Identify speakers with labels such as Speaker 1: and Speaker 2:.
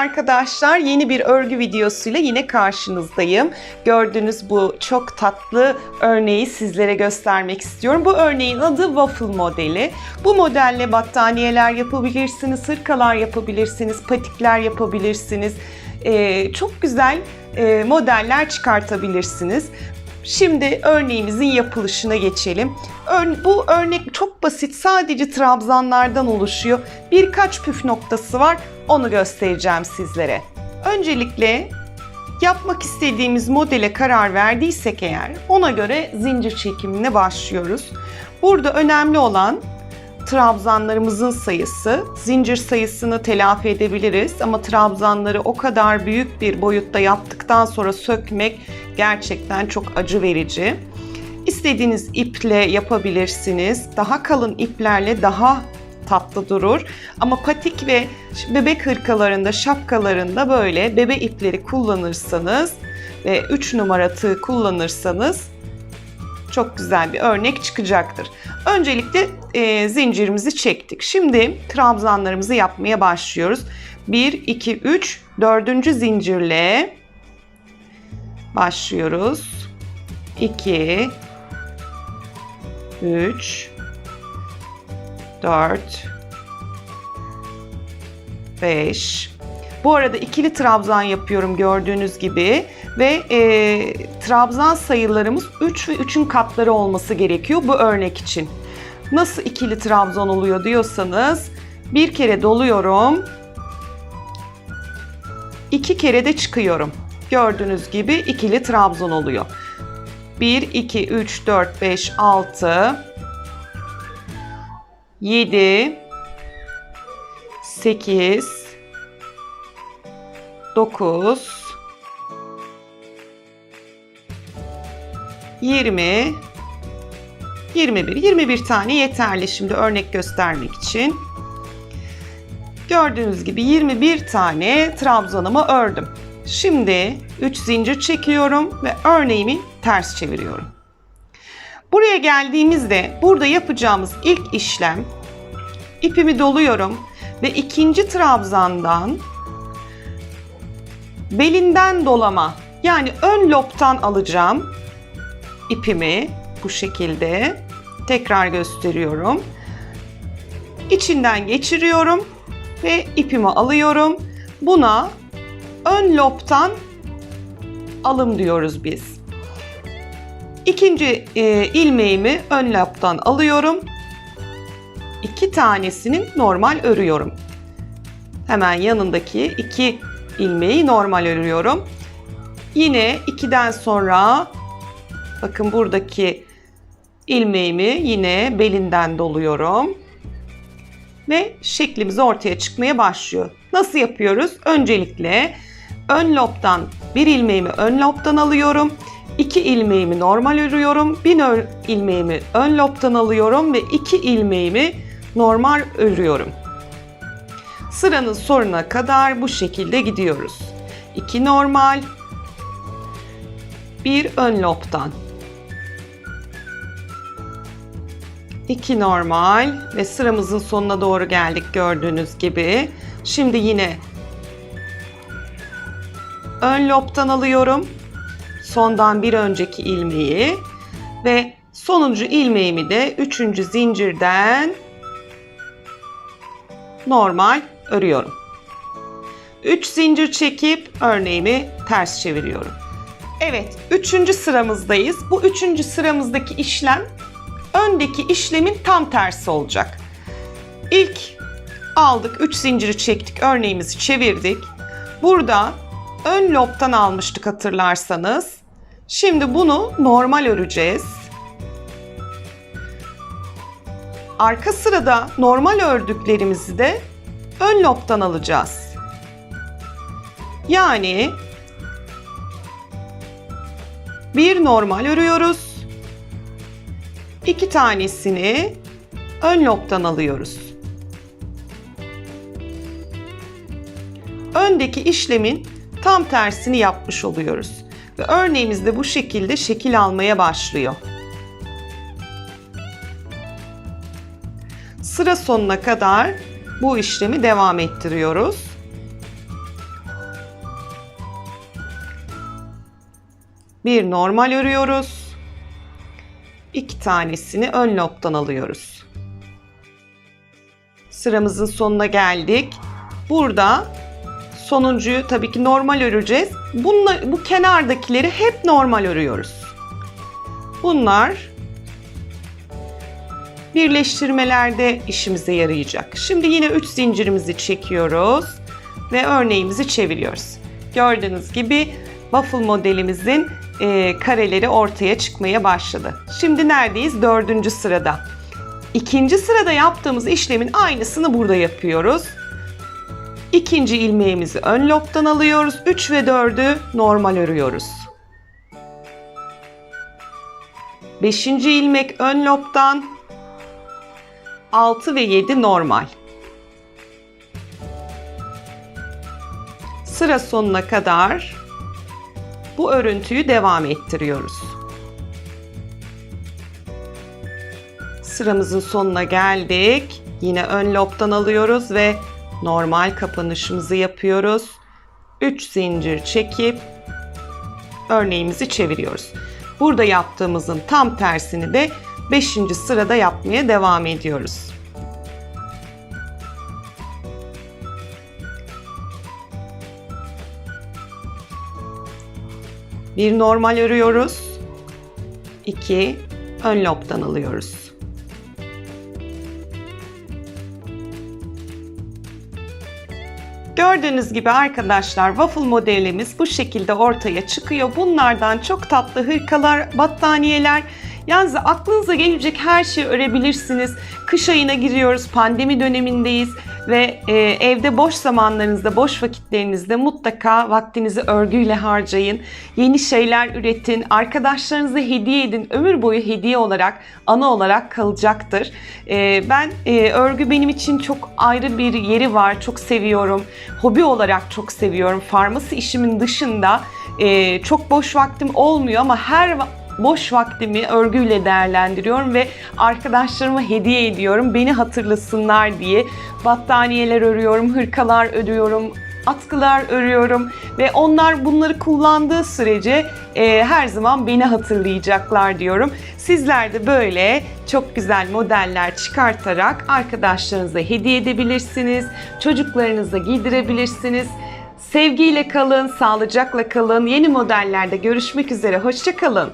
Speaker 1: arkadaşlar. Yeni bir örgü videosuyla yine karşınızdayım. Gördüğünüz bu çok tatlı örneği sizlere göstermek istiyorum. Bu örneğin adı waffle modeli. Bu modelle battaniyeler yapabilirsiniz, hırkalar yapabilirsiniz, patikler yapabilirsiniz. Ee, çok güzel e, modeller çıkartabilirsiniz. Şimdi örneğimizin yapılışına geçelim. Bu örnek çok basit. Sadece trabzanlardan oluşuyor. Birkaç püf noktası var. Onu göstereceğim sizlere. Öncelikle yapmak istediğimiz modele karar verdiysek eğer ona göre zincir çekimine başlıyoruz. Burada önemli olan trabzanlarımızın sayısı. Zincir sayısını telafi edebiliriz ama trabzanları o kadar büyük bir boyutta yaptıktan sonra sökmek gerçekten çok acı verici. İstediğiniz iple yapabilirsiniz. Daha kalın iplerle daha tatlı durur. Ama patik ve bebek hırkalarında, şapkalarında böyle bebe ipleri kullanırsanız ve 3 numara tığ kullanırsanız çok güzel bir örnek çıkacaktır. Öncelikle e, zincirimizi çektik. Şimdi trabzanlarımızı yapmaya başlıyoruz. 1, 2, 3, 4. zincirle başlıyoruz. 2, 3, 4, 5. Bu arada ikili trabzan yapıyorum gördüğünüz gibi ve e, trabzan sayılarımız 3 ve 3'ün katları olması gerekiyor bu örnek için. Nasıl ikili trabzan oluyor diyorsanız bir kere doluyorum, iki kere de çıkıyorum. Gördüğünüz gibi ikili trabzan oluyor. 1, 2, 3, 4, 5, 6, 7, 8, 9, 20, 21. 21 tane yeterli şimdi örnek göstermek için. Gördüğünüz gibi 21 tane trabzanımı ördüm. Şimdi 3 zincir çekiyorum ve örneğimi ters çeviriyorum. Buraya geldiğimizde burada yapacağımız ilk işlem ipimi doluyorum ve ikinci trabzandan belinden dolama yani ön lobtan alacağım ipimi bu şekilde tekrar gösteriyorum. İçinden geçiriyorum ve ipimi alıyorum. Buna ön lobtan alım diyoruz biz. İkinci e, ilmeğimi ön lobtan alıyorum. İki tanesini normal örüyorum. Hemen yanındaki iki ilmeği normal örüyorum. Yine 2'den sonra bakın buradaki ilmeğimi yine belinden doluyorum. Ve şeklimiz ortaya çıkmaya başlıyor. Nasıl yapıyoruz? Öncelikle ön lobdan bir ilmeğimi ön lobdan alıyorum. İki ilmeğimi normal örüyorum. Bir ilmeğimi ön lobdan alıyorum ve iki ilmeğimi normal örüyorum. Sıranın sonuna kadar bu şekilde gidiyoruz. 2 normal, bir ön lobdan. 2 normal ve sıramızın sonuna doğru geldik gördüğünüz gibi. Şimdi yine ön lobdan alıyorum. Sondan bir önceki ilmeği ve sonuncu ilmeğimi de üçüncü zincirden normal örüyorum. 3 zincir çekip örneğimi ters çeviriyorum. Evet, üçüncü sıramızdayız. Bu üçüncü sıramızdaki işlem öndeki işlemin tam tersi olacak. İlk aldık, 3 zinciri çektik, örneğimizi çevirdik. Burada ön lobtan almıştık hatırlarsanız. Şimdi bunu normal öreceğiz. Arka sırada normal ördüklerimizi de ön lobtan alacağız. Yani bir normal örüyoruz. İki tanesini ön lobtan alıyoruz. Öndeki işlemin tam tersini yapmış oluyoruz. Ve örneğimiz de bu şekilde şekil almaya başlıyor. Sıra sonuna kadar bu işlemi devam ettiriyoruz. Bir normal örüyoruz. İki tanesini ön lobdan alıyoruz. Sıramızın sonuna geldik. Burada sonuncuyu tabii ki normal öreceğiz. Bunla, bu kenardakileri hep normal örüyoruz. Bunlar birleştirmelerde işimize yarayacak. Şimdi yine 3 zincirimizi çekiyoruz ve örneğimizi çeviriyoruz. Gördüğünüz gibi waffle modelimizin e, kareleri ortaya çıkmaya başladı. Şimdi neredeyiz? Dördüncü sırada. İkinci sırada yaptığımız işlemin aynısını burada yapıyoruz. İkinci ilmeğimizi ön lobdan alıyoruz. 3 ve 4'ü normal örüyoruz. Beşinci ilmek ön lobdan 6 ve 7 normal. Sıra sonuna kadar bu örüntüyü devam ettiriyoruz. Sıramızın sonuna geldik. Yine ön lobdan alıyoruz ve normal kapanışımızı yapıyoruz. 3 zincir çekip örneğimizi çeviriyoruz. Burada yaptığımızın tam tersini de 5. sırada yapmaya devam ediyoruz. Bir normal örüyoruz. 2 ön lobdan alıyoruz. Gördüğünüz gibi arkadaşlar waffle modelimiz bu şekilde ortaya çıkıyor. Bunlardan çok tatlı hırkalar, battaniyeler, Yalnız aklınıza gelecek her şeyi örebilirsiniz. Kış ayına giriyoruz, pandemi dönemindeyiz ve e, evde boş zamanlarınızda, boş vakitlerinizde mutlaka vaktinizi örgüyle harcayın. Yeni şeyler üretin, arkadaşlarınıza hediye edin. Ömür boyu hediye olarak, ana olarak kalacaktır. E, ben e, örgü benim için çok ayrı bir yeri var. Çok seviyorum. Hobi olarak çok seviyorum. Farması işimin dışında e, çok boş vaktim olmuyor ama her boş vaktimi örgüyle değerlendiriyorum ve arkadaşlarıma hediye ediyorum. Beni hatırlasınlar diye battaniyeler örüyorum, hırkalar örüyorum, atkılar örüyorum ve onlar bunları kullandığı sürece e, her zaman beni hatırlayacaklar diyorum. Sizler de böyle çok güzel modeller çıkartarak arkadaşlarınıza hediye edebilirsiniz, çocuklarınıza giydirebilirsiniz. Sevgiyle kalın, sağlıcakla kalın. Yeni modellerde görüşmek üzere. Hoşçakalın.